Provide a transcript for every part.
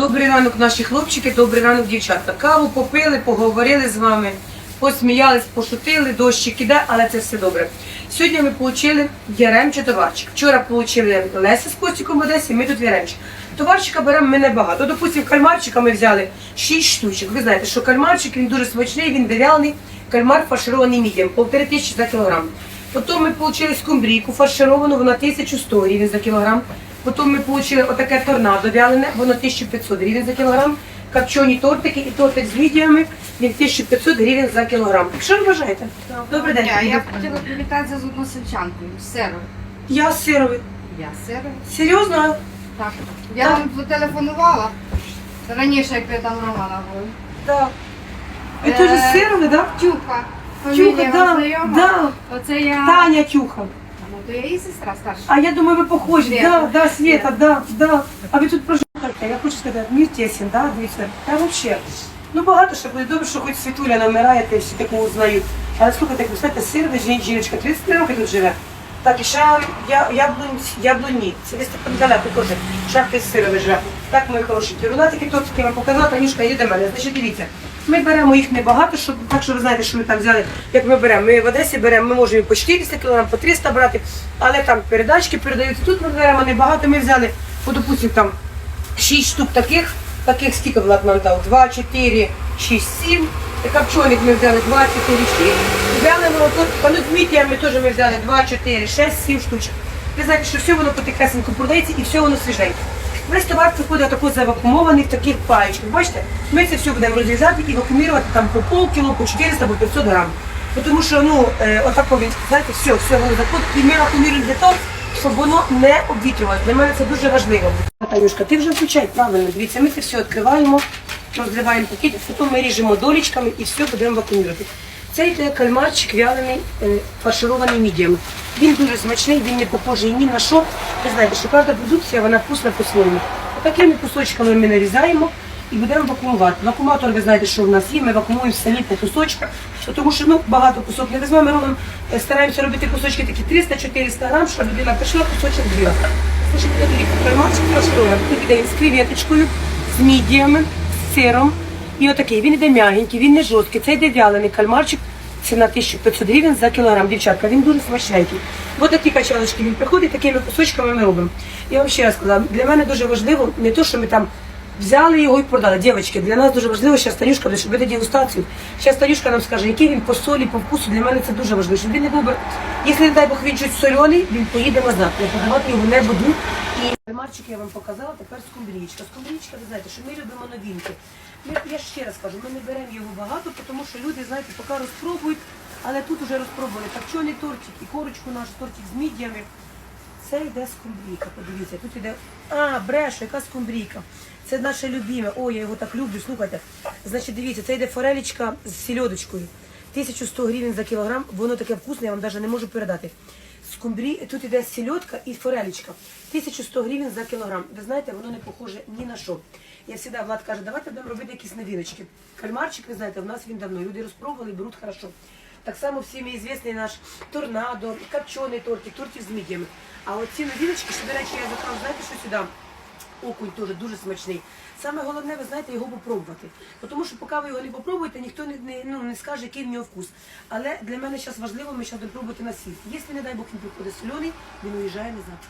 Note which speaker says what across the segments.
Speaker 1: Добрий ранок, наші хлопчики, добрий ранок, дівчатка. Каву попили, поговорили з вами, посміялись, пошутили, дощик іде, але це все добре. Сьогодні ми отримали яремче товарчик. Вчора отримали Леся з Костіком в Одесі, ми тут яремче. Товарчика беремо ми небагато. Допустим, кальмарчика ми взяли 6 штучок. Ви знаєте, що кальмарчик він дуже смачний, він дерев'яний, кальмар фарширований мідієм, полтори тисячі за кілограм. Потім ми отримали скумбрійку фаршировану, вона 1100 гривень за кілограм. Потім ми отримали отаке торнадо вялене, воно 1500 гривень за кілограм. Копчені тортики і тортик з мідіями, він 1500 гривень за кілограм. Що ви вважаєте? Добрий день.
Speaker 2: Я, я хотіла привітатися з односельчанкою, з Серою.
Speaker 1: Я сировий.
Speaker 2: Я Сера.
Speaker 1: Серйозно?
Speaker 2: Так. Я
Speaker 1: Так.
Speaker 2: вам потелефонувала раніше, як ви там Романа були.
Speaker 1: Так. Ви
Speaker 2: Е,
Speaker 1: теж сировий, так?
Speaker 2: Тюха.
Speaker 1: Тюха,
Speaker 2: Фамілія
Speaker 1: да, да.
Speaker 2: Оце я.
Speaker 1: Таня Тюха.
Speaker 2: Ну, то я її сестра старша.
Speaker 1: А я думаю, ви похожі.
Speaker 2: Света.
Speaker 1: Да, да, Света, да, да. А ви тут проживаєте. Я хочу сказати, мір тесен, да, дивіться. Та взагалі. Ну багато що буде добре, що хоч Світуля намирає, те всі такого знають. Але слухайте, як ви знаєте, сирна жін- жіночка, 33 роки тут живе. Так, і ще я, яблунь, яблуні. Це десь так далеко теж. Шахти з сирови живе. Так, мої хороші. Рулатики тут я вам показала, Танюшка, йде до мене. Значить, дивіться. Ми беремо їх небагато, щоб так що ви знаєте, що ми там взяли, як ми беремо. Ми в Одесі беремо, ми можемо по 400 кг, по 300 брати, але там передачки передаються. Тут ми беремо небагато, ми взяли, по допустим, там 6 штук таких, таких скільки Влад нам дав? 2, 4, 6, 7. Копчених ми взяли 2, 4, 6. Взяли ну, тут, панутмітія ми теж ми взяли 2, 4, 6, 7 штучок. Ви знаєте, що все воно потихесенько продається і все воно свіженьке. Весь товар приходить тако завакумований в таких паєчках. Бачите, ми це все будемо розрізати і вакуумувати там по полкіло, по 400, по 500 грам. Тому що, ну, е, отако він, знаєте, все, все воно заходить. І ми вакуумуємо для того, щоб воно не обвітрювалося. Для мене це дуже важливо. Танюшка, ти вже включай правильно. Дивіться, ми це все відкриваємо, розриваємо пакет, потім ми ріжемо долічками і все будемо вакуумувати. Це йде кальмарчик вялений, е, фарширований мідіями. Він дуже смачний, він не похожий ні на що. Ви знаєте, що правда продукція, вона вкусна по-своєму. Такими кусочками ми нарізаємо і будемо вакуумувати. Вакууматор, ви знаєте, що в нас є, ми вакуумуємо самі по кусочках, тому що ну, багато кусок не візьмемо, ми е, стараємося робити кусочки такі 300-400 грам, щоб людина прийшла, кусочок. Значить, буде тоді кальмарчик фарширований. Тут він з креветочкою, з мідіями, з сиром. І отакий, він іде м'ягенький, він не жорсткий. Це йде вялений кальмарчик, ціна 1500 гривень за кілограм. Дівчатка, він дуже смачненький. Ось такі качалочки він приходить, такими кусочками ми робимо. Я вам ще раз сказала, для мене дуже важливо не то, що ми там взяли його і продали. Дівчатки, для нас дуже важливо, зараз Танюшка буде, щоб робити дегустацію. Зараз Танюшка нам скаже, який він по солі, по вкусу. Для мене це дуже важливо, щоб він не був якщо не дай Бог він чуть соляний, він поїде назад. Я подавати його не буду. І кальмарчик я вам показала, тепер скумбрічка. Скумбрічка, ви знаєте, що ми любимо новинки. Ми, я ще раз кажу, ми не беремо його багато, тому що люди, знаєте, поки розпробують, але тут вже розпробували копчений тортик і корочку наш тортик з мідіями. Це йде скумбрійка, подивіться, тут йде. А, брешу, яка скумбрійка. Це наше любиме. Ой, я його так люблю, слухайте. Значить, дивіться, це йде форелічка з сільодочкою. 1100 гривень за кілограм, воно таке вкусне, я вам навіть не можу передати. Скумбрі, тут іде сільотка і форелічка. 1100 гривень за кілограм. Ви знаєте, воно не похоже ні на що. Я завжди, Влад каже, давайте будемо робити якісь новиночки. Кальмарчик, ви знаєте, в нас він давно. Люди розпробували, беруть хорошо. Так само всім звісний наш торнадо, копчений тортик, тортик з мідіями. А оці новиночки, що, до речі, я заказав, знаєте, що сюди? Окунь теж дуже смачний. Саме головне, ви знаєте, його попробувати. Тому що поки ви його не попробуєте, ніхто не, не, ну, не скаже, який в нього вкус. Але для мене зараз важливо, ми зараз пробувати на сіль. Якщо, не дай Бог, він приходить соляний, він уїжджає назад.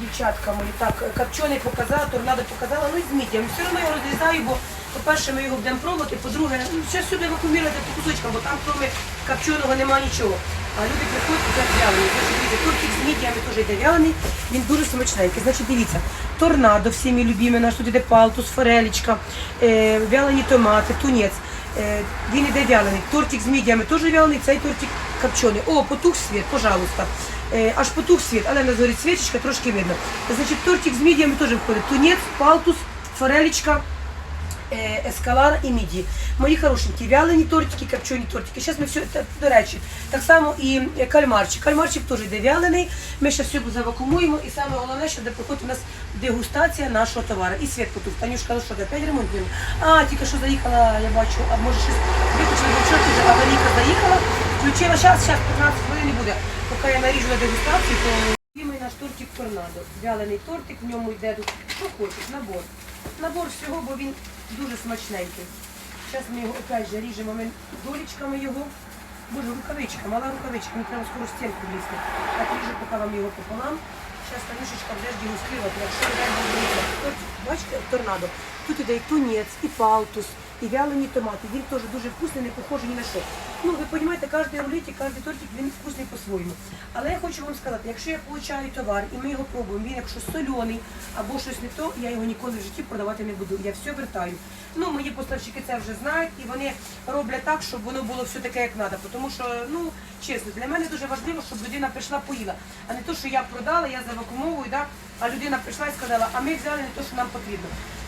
Speaker 1: Дівчатка мої, так, копчений показала, торнадо показала, ну і з мідіями. Все одно я його розрізаю, бо, по-перше, ми його будемо пробувати, по-друге, ну, ще сюди вакуумувати по кусочкам, бо там кроме копченого немає нічого. А люди приходять кажуть, вялений. Значить, дивіться, тортик з мідіями теж йде вялений, він дуже смачненький. Значить, дивіться, торнадо, всі мій любимі, наш тут йде палтус, форелічка, е, вялені томати, тунець. Е, він іде вялений. Тортик з мідіями теж вялений, цей тортик копчений. О, потух світ, пожалуйста. Е, аж потух світ, але на зорі свічечка трошки видно. Значить, тортик з мідіями теж входить. Тунець, палтус, форелічка, е, ескалара і міді. Мої хорошенькі, вялені тортики, копчені тортики. Зараз ми все, до речі, так само і е, кальмарчик. Кальмарчик теж йде вялений. Ми ще все завакумуємо. І саме головне, що де проходить у нас дегустація нашого товару. І світ потух. Танюшка, ну що, опять ремонт? А, тільки що заїхала, я бачу, а може щось виключили, бо вчора вже аварійка заїхала. Включила, зараз, зараз 15 хвилин буде. Поки я наріжу на дегустацію, то наш тортик торнадо. Вялений тортик, в ньому йде тут, що хочеш, набор. Набор всього, бо він дуже смачненький. Зараз ми його опять же ріжемо ми долічками його. Боже, рукавичка, мала рукавичка, мені треба скоро стінку влізти. Так ріжу, поки вам його пополам. Зараз Танюшечка буде дегуструвати. Якщо ви дай от, бачите, торнадо. Тут іде і тунець, і палтус, і вялені томати. Він теж дуже вкусний, не похожий ні на що. Ну, ви розумієте, кожен рулет і кожен тортик, він вкусний по-своєму. Але я хочу вам сказати, якщо я получаю товар і ми його пробуємо, він якщо соляний або щось не то, я його ніколи в житті продавати не буду. Я все вертаю. Ну, мої поставщики це вже знають, і вони роблять так, щоб воно було все таке, як треба. Тому що, ну, чесно, для мене дуже важливо, щоб людина прийшла поїла. А не то, що я продала, я завакумовую, да? а людина прийшла і сказала, а ми взяли не те, що нам потрібно.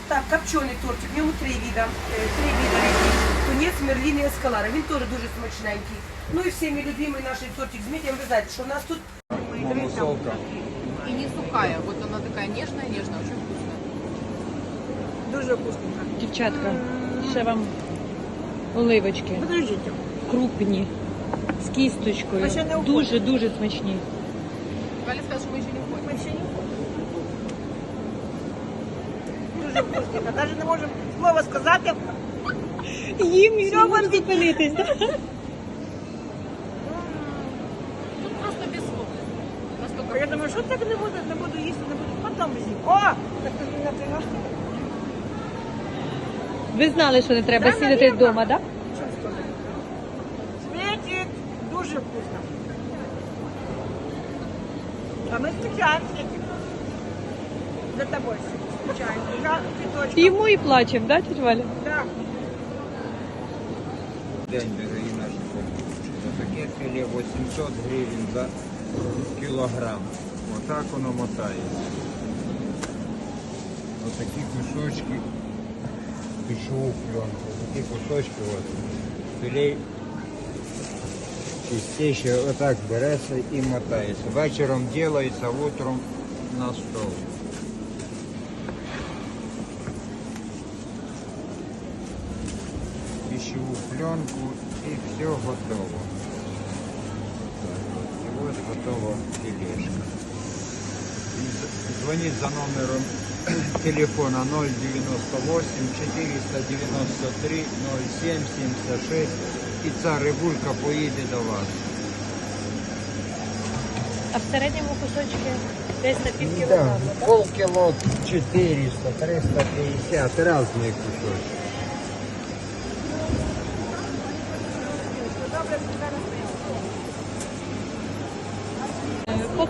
Speaker 1: Так, копчений тортик, в ньому три віда, е, три віда. Тунець, мерлін і ескалара. Він теж дуже смачненький. Ну і всіми любимий наш тортик з мідієм, ви знаєте, що в нас тут
Speaker 3: Малосолка.
Speaker 4: И не сухая. Вот она такая нежная, нежная, очень вкусная.
Speaker 1: дуже вкусненько.
Speaker 5: Дівчатка, ще вам оливочки
Speaker 1: Подождіть.
Speaker 5: крупні з кісточкою.
Speaker 1: Ми ще не
Speaker 5: Дуже дуже смачні.
Speaker 4: Галя сказала, что мы еще не уходим.
Speaker 1: Ми ще не
Speaker 6: дуже вкусненько. Навіть не можемо слова сказати.
Speaker 5: Їм і не можу зупинитись.
Speaker 4: Тут просто без слов.
Speaker 6: Я думаю, що так не буду, не буду їсти, не буду. Потім з'їм. О! Так.
Speaker 5: Ви знали, що не треба
Speaker 6: Да,
Speaker 5: сідати
Speaker 6: навірно.
Speaker 5: вдома, так?
Speaker 6: Светик, дуже вкусно. А ми скучаємо, Светик. За тобой скучаємо. Цвіточком.
Speaker 5: Йому і плачемо, так, тетя Валя?
Speaker 6: Да.
Speaker 3: День, дорогі наші покупці. Таке філе 800 гривень за кілограм. Отак воно мотається. Отакі кусочки пішов пленку. Такі кусочки от. Чистіше отак береться і мотається. Вечором ділається, утром на стол. пищевую пленку и все готово. Так вот. И вот готова тележка. И з- Звонит за номером телефона 098 493 07 76 і ця рибулька поїде до вас.
Speaker 5: А в середньому кусочки десь на пів
Speaker 3: Да,
Speaker 5: кілограма.
Speaker 3: полкило 400, 350, разные кусочки.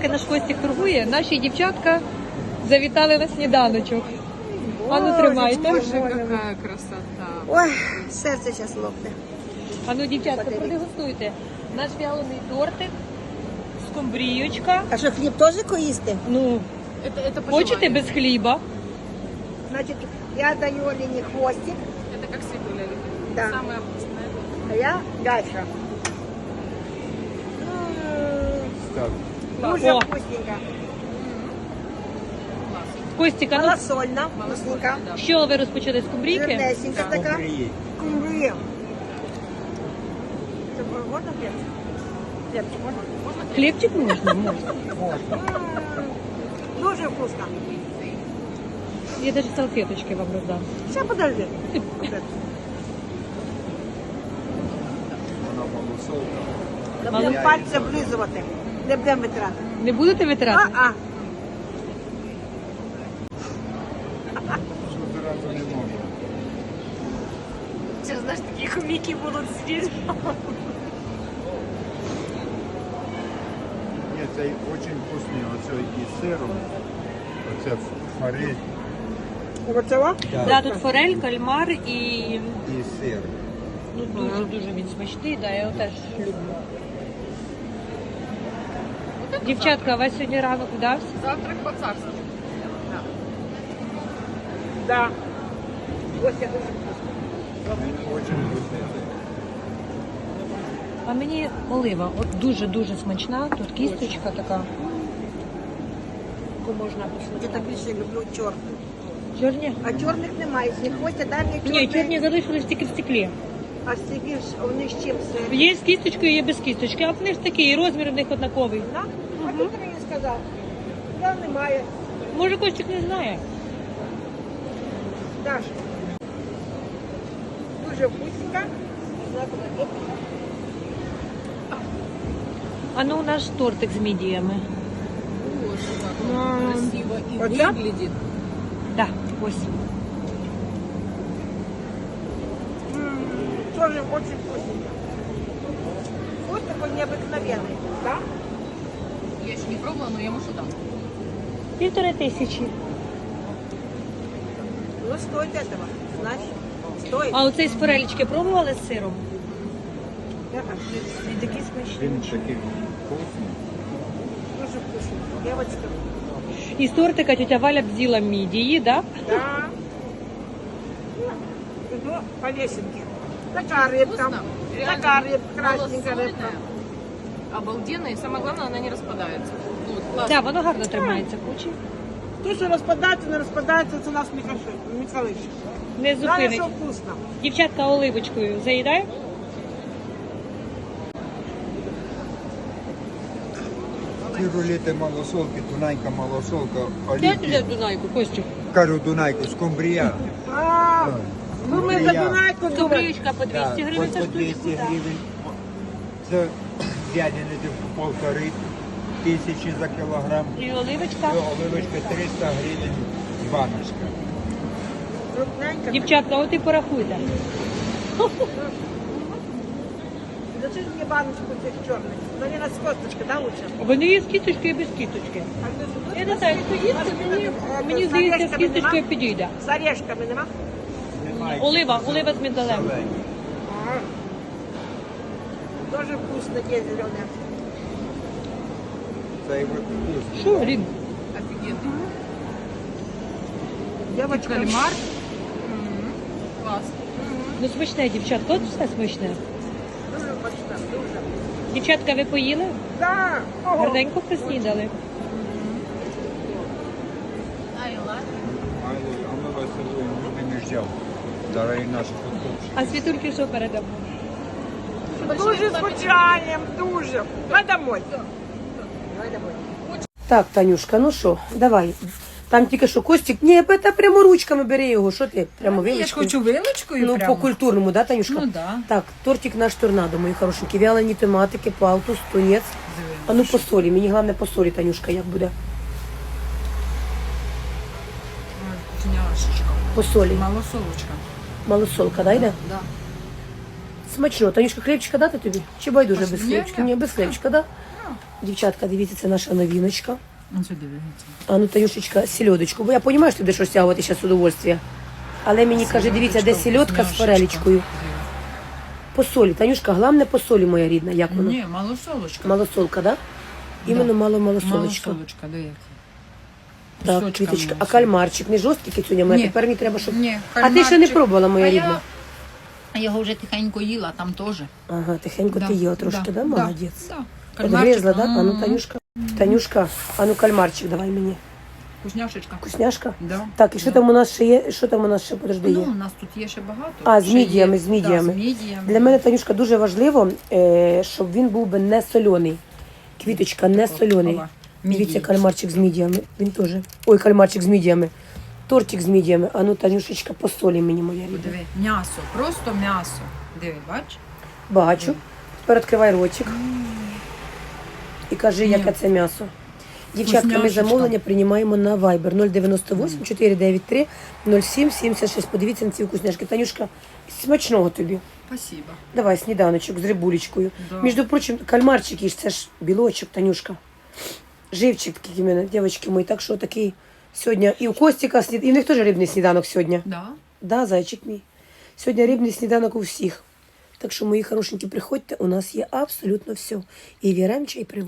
Speaker 5: Поки наш Костік торгує, наші дівчатка завітали на сніданочок. Ану, тримайте.
Speaker 4: Боже, какая красота.
Speaker 6: Ой, серце зараз лопне.
Speaker 5: Ану, дівчатка, продегустуйте. Наш вялений тортик, скумбрієчка.
Speaker 6: А що, хліб теж коїсти?
Speaker 5: Ну,
Speaker 4: Это, это
Speaker 5: хочете
Speaker 4: пожелание.
Speaker 5: без хліба?
Speaker 6: Значить, я даю Олені хвостик,
Speaker 4: Это как светуля любит.
Speaker 6: Да.
Speaker 4: Самое вкусное.
Speaker 6: а я дальше.
Speaker 3: Так,
Speaker 6: Дуже
Speaker 5: О.
Speaker 6: вкусненько.
Speaker 5: Костік, ану,
Speaker 6: Малосольна, вкусненько.
Speaker 5: що ви розпочали з скумбрійки?
Speaker 6: Жирнесенька така. Кумбрія. Це можна хліб? Хлібчик можна?
Speaker 5: Хлібчик можна? Можна.
Speaker 6: М, Дуже вкусно.
Speaker 5: Я навіть салфеточки вам роздам.
Speaker 6: Ще подожди.
Speaker 3: Вона малосолка.
Speaker 6: Будемо пальці облизувати. Не будемо витрати.
Speaker 5: Не будете витрати?
Speaker 3: Не можу.
Speaker 5: Це, знаєш, такі хоміки будуть сидіти.
Speaker 7: Ні, це дуже вкусний оце і сиром. Оце форель
Speaker 6: Оцього?
Speaker 5: Да, тут форель, кальмар і
Speaker 3: І сир.
Speaker 5: ну, дуже дуже він смачний, да, я його теж люблю. Дівчатка, у вас сьогодні ранок вдався?
Speaker 4: Завтрак.
Speaker 6: Да. Ось я дуже вкусно.
Speaker 5: А мені олива, от дуже-дуже смачна, тут кісточка така.
Speaker 6: Яку можна Я так більше люблю чорний.
Speaker 5: Чорні?
Speaker 6: А чорних немає. З них хвостя дай мені
Speaker 5: Ні, чорні залишились тільки в стеклі.
Speaker 6: А стільки ж вони з чим все.
Speaker 5: Є з кісточкою, є без кісточки, а в них такий, розмір у них однаковий.
Speaker 6: На? А ти мені сказав. Я немає.
Speaker 5: Може, Костік не знає.
Speaker 6: Наш. Дуже вкусненько.
Speaker 5: А ну наш тортик з мідіями.
Speaker 4: Боже, как он красиво и
Speaker 6: Вот так?
Speaker 4: выглядит.
Speaker 5: Да, ось.
Speaker 6: М, Тоже очень вкусненько. Вкус такой необыкновенный. Да?
Speaker 4: Я еще не пробовала, но я ему что дам.
Speaker 5: Півтори тисячі.
Speaker 6: Ну, стоит этого. Значит, стоит.
Speaker 5: А оцей з форелечки пробували з сиром?
Speaker 6: Да,
Speaker 5: Він такий смачний.
Speaker 7: Він такий вкусний.
Speaker 6: Дуже вкусно. Девочка.
Speaker 5: І з тортика тетя Валя б з'їла мідії, да?
Speaker 6: Да. Ну, по весенке. Такая рыбка.
Speaker 4: Вкусно. Реально
Speaker 6: Такая рыбка, красненькая рыбка.
Speaker 4: малосольная, Обалденно. И самое главное, она не распадается. Ну, вот, классно.
Speaker 5: Так, воно гарно тримається, кучі.
Speaker 6: То, что распадается, не распадается, это нас не каши- не колышет.
Speaker 5: Не
Speaker 6: Главное,
Speaker 5: зупинить.
Speaker 6: что вкусно.
Speaker 5: Дівчатка оливочкою заїдає?
Speaker 3: Ці рулети малосолки, тунайка малосолка,
Speaker 5: Де
Speaker 3: олівки.
Speaker 5: туди Дунайку, Костю?
Speaker 3: Кажу Дунайку, скумбрія.
Speaker 6: А, ну мы за
Speaker 3: Скумбрія.
Speaker 6: Дунайку думаем.
Speaker 5: Добрючка по 200
Speaker 3: Да,
Speaker 5: гривень
Speaker 3: ось
Speaker 5: за
Speaker 3: по 200
Speaker 5: штучку.
Speaker 3: гривень. Це ядини полтори тисячі за кілограм.
Speaker 5: І оливочка.
Speaker 3: Це оливочка 300 гривень баночка.
Speaker 6: Крупненько.
Speaker 5: Дівчатка, от і порахуйте.
Speaker 6: Зачем мне баночку этих черных? Ну не на с косточкой, да, лучше?
Speaker 5: Вони є з кісточкою і без кісточки.
Speaker 6: А ты тут
Speaker 5: Я не знаю, хто їсти, мені, мені здається, з кісточкою підійде.
Speaker 6: С орешками, нема?
Speaker 3: Немає.
Speaker 5: Олива, олива з міндалем.
Speaker 3: Зелені.
Speaker 6: Тоже вкусно, те зеленые.
Speaker 3: Це і вкусно.
Speaker 5: Що, Рін?
Speaker 4: Офигенно.
Speaker 6: Девочка,
Speaker 4: Кальмар. Класс.
Speaker 5: Ну смачне, дівчатка, от все смачне.
Speaker 6: Дуже смачно, дуже.
Speaker 5: Дівчатка, ви поїли?
Speaker 6: Да. Ого.
Speaker 5: Гарненько поснідали.
Speaker 4: I love
Speaker 3: А ми вас не ждемо. Наші футболки.
Speaker 5: А світульки що передамо?
Speaker 6: Дуже скучаем, дуже. Давай домой.
Speaker 1: Так, Танюшка, ну що, давай. Там тільки що Костік. Ні, та прямо ручками бери його. Що ти? Прямо
Speaker 8: Я ж хочу вилочкою
Speaker 1: Ну,
Speaker 8: прямо.
Speaker 1: по культурному, да, Танюшка?
Speaker 8: Ну, да.
Speaker 1: Так, тортик наш торнадо, мої хорошенькі. Вялені томатики, палтус, тунець. А ну по солі. Мені головне по солі, Танюшка, як буде?
Speaker 8: Ой, Вкусняшечка.
Speaker 1: По солі.
Speaker 8: Малосолочка.
Speaker 1: Малосолка, да, йде?
Speaker 8: Да.
Speaker 1: Смачно. Танюшка, хлібчика дати тобі? Чи байдуже без хлібчика?
Speaker 8: ні.
Speaker 1: Без хлібчика, да? Дівчатка, дивіться, це наша новіночка.
Speaker 8: Дивіться.
Speaker 1: А ну, Танюшечка, сельодочку. Бо я розумію, що ти будеш розтягувати зараз удовольствие. Але мені каже, дивіться, де сельодка з форелечкою. По солі. Танюшка, головне по солі, моя рідна. Як воно?
Speaker 8: Ні, малосолочка.
Speaker 1: Малосолка, да? Іменно мало малосолочка.
Speaker 8: Малосолочка, дивіться.
Speaker 1: Так, квіточка. А кальмарчик не жорсткий кицюня моя?
Speaker 8: Ні.
Speaker 1: Тепер мені треба, щоб.
Speaker 8: Ні,
Speaker 1: А ти ще не
Speaker 8: кальмарчик.
Speaker 1: пробувала, моя
Speaker 8: А
Speaker 1: рідна?
Speaker 8: Я його вже тихенько їла, там теж.
Speaker 1: Ага, тихенько ти їла трошки, да? Молодець.
Speaker 8: Да.
Speaker 1: Подгрезла, да? А ну, Танюшка. Танюшка, а ну кальмарчик давай мені.
Speaker 8: Вкусняшечка.
Speaker 1: Вкусняшка?
Speaker 8: Да.
Speaker 1: Так, і що
Speaker 8: Да.
Speaker 1: там у нас ще є? Що там у нас ще подожди
Speaker 8: Ну,
Speaker 1: є?
Speaker 8: у нас тут є ще багато.
Speaker 1: А, з
Speaker 8: Ще
Speaker 1: мідіями,
Speaker 8: є.
Speaker 1: з мідіями.
Speaker 8: Да, з мідіями.
Speaker 1: Для мене, Танюшка, дуже важливо, е, щоб він був би не соляний. Квіточка не соляний.
Speaker 8: Ова,
Speaker 1: Дивіться, кальмарчик з мідіями. Він теж. Ой, кальмарчик з мідіями. Тортик з мідіями. А ну, Танюшечка, по солі мені моя рідна.
Speaker 8: Диви, м'ясо, просто м'ясо. Диви, бач?
Speaker 1: Бачу. Тепер відкривай ротик. І кажи, яке це м'ясо. Дівчатка, ми замовлення приймаємо на Viber 098 493 07 76. Подивіться на ці вкусняшки. Танюшка, смачного тобі.
Speaker 8: Спасибо.
Speaker 1: Давай сніданочок з рибулечкою.
Speaker 8: Да.
Speaker 1: Між прочим, кальмарчик їж, це ж білочок, Танюшка. Живчик такий в мене, дівчатки мої. Так що такий сьогодні і у Костіка снід... і в них теж рибний сніданок сьогодні.
Speaker 8: Да.
Speaker 1: Да, зайчик мій. Сьогодні рибний сніданок у всіх. Так що, мої хорошенькі, приходьте, у нас є абсолютно все. І віремча, і привод.